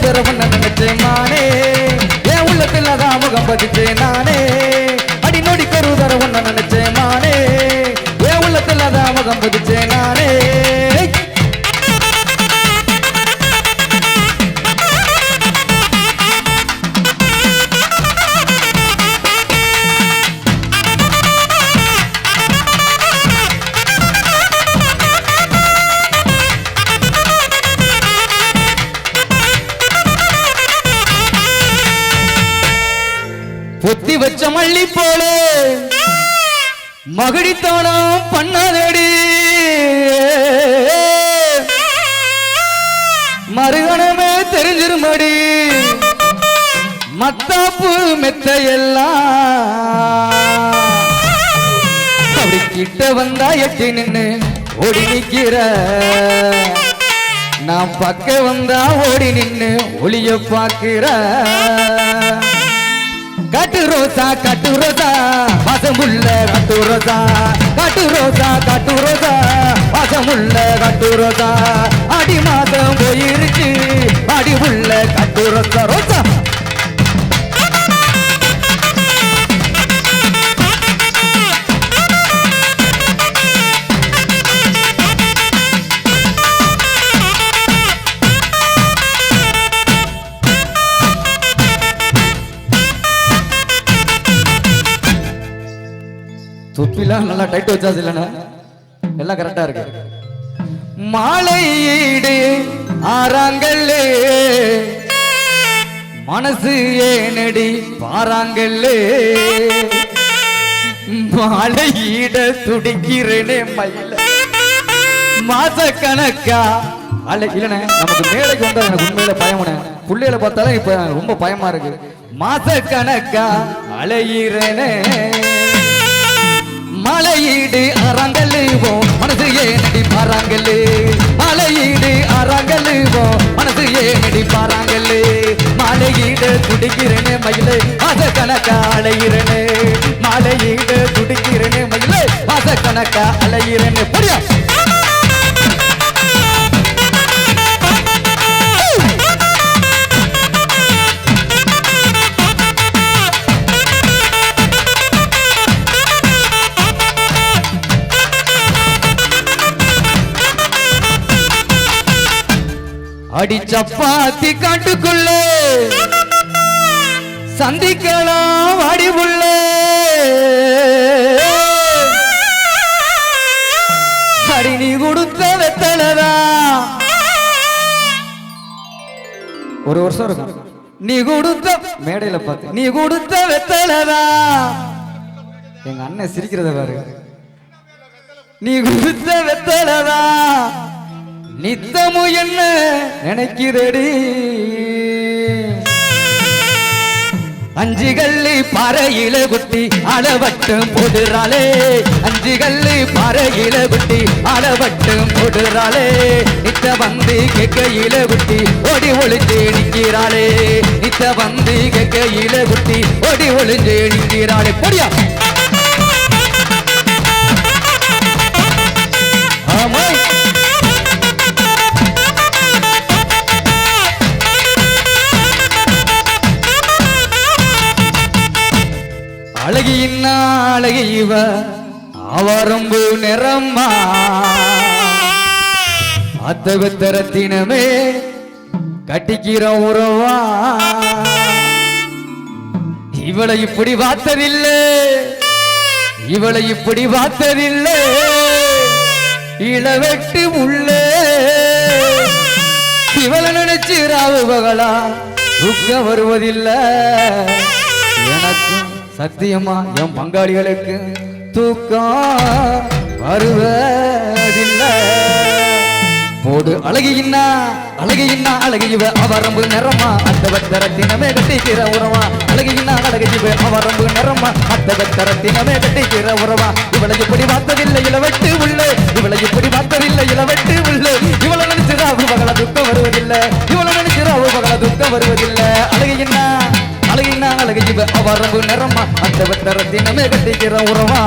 தர பண்ண நினைச்சேன் நானே. என் உள்ளத்தில் அதான் முகம் பதிச்சேன் நானே. அடி நொடி கருதர ஒன்ன நினைச்சேன் நானே. என் உள்ளத்தில் அதான் முகம் பதிச்சேன் நானே. வச்ச மல்லி போல மகிழித்தோணம் பண்ணாதடி. மறுகணமே தெரிஞ்சிருமடி. மத்தாப்பு மெத்தையெல்லாம். அப்படி கிட்ட வந்தா எட்டி நின்னு ஓடி நிக்கிற. நான் பக்க வந்தா ஓடி நின்னு ஒளிய பாக்குற காட்டு ரோசா காட்டு ரோசா. வாசமுள்ள காட்டு ரோசா. காட்டு ரோசா காட்டு ரோசா. வாசமுள்ள காட்டு ரோசா. அடி மாதம் போயிருச்சு. அடி உள்ள காட்டு ரோசா. ரோசா. தொப்பிலாம் நல்லா டைட் வச்சாச்சு இல்லைண்ணா எல்லாம் கரெக்டா இருக்கு. மாலையீடு ஆறாங்கல்லே. மனசு ஏனடி பாறாங்கல்லே. மாலையீட துடிக்கிறேனே மயில. மாச கணக்கா? அல்ல இல்லண்ணே நமக்கு மேடைக்கு வந்தா எனக்கு உண்மையில பயமுனே புள்ளையில பார்த்தாலும் இப்ப ரொம்ப பயமா இருக்கு. மாச கணக்கா? அலையிறனே. மலையீடு துடிக்கிறனே மயிலே. மாச கணக்க அலையிறனே. மலையீடு துடிக்கிறனே மயிலே. மாச கணக்க அலையிறனே புரியா அடிச்சப்பாத்தி சப்பாத்தி சந்திக்கலாம் அடிவுள்ள. அடி நீ கொடுத்த வெத்தலதா. ஒரு வருஷம் இருக்கும். நீ கொடுத்த மேடையில பார்த்து நீ கொடுத்த வெத்தலதா. எங்க அண்ணன் சிரிக்கிறத பாரு. நீ கொடுத்த வெத்தலதா. நித்தமும் என்ன நினைக்கிறடி அஞ்சு கல்லி பறையில குட்டி அளவட்டும் போடுறாளே அஞ்சு கல்லி பறையில குட்டி அளவட்டும் போடுறாளே நித்த வந்து கெக்கையில குட்டி ஒடி ஒளிஞ்சு நிற்கிறாளே. நித்த வந்து கெக்கையில குட்டி ஒடி ஒளிஞ்சு நிற்கிறாளே. பொடியா? இவ அவரம்பு நிறம்மா அத்தகுத்தரத்தினமே கட்டிக்கிற உறவா. இவளை இப்படி பார்த்ததில்லை இவளை இப்படி பார்த்ததில்லை இளவெட்டு உள்ளே. இவளை நினைச்சு ராவு பகலா வருவதில்லை. எனக்கும் சத்தியமா என் பங்காளிகளுக்கு தூக்கம் வருவதில்லை. போடு அழகியின்னா அழகியின்னா அழகிவ அவரம்பு நிறமா. அந்த வத்தரத்தினமே கட்டிக்கிற உறவா. அழகியின்னா அழகிவ அவரம்பு நிறமா. அந்த வத்தரத்தினமே கட்டிக்கிற உறவா. இவளை இப்படி பார்த்ததில்லை இளவெட்டு உள்ள. இவளை இப்படி பார்த்ததில்லை இளவெட்டு உள்ள. இவளை நினைச்சிராவு பகல துக்கம் வருவதில்லை. இவளை நினைச்சிராவு பகல துக்கம் வருவதில்லை. அழகியின்னா அழகு அழகிவ அவரம்பு நிறமா அந்த வெட்டரத்தினமே கட்டிக்கிற உறவா?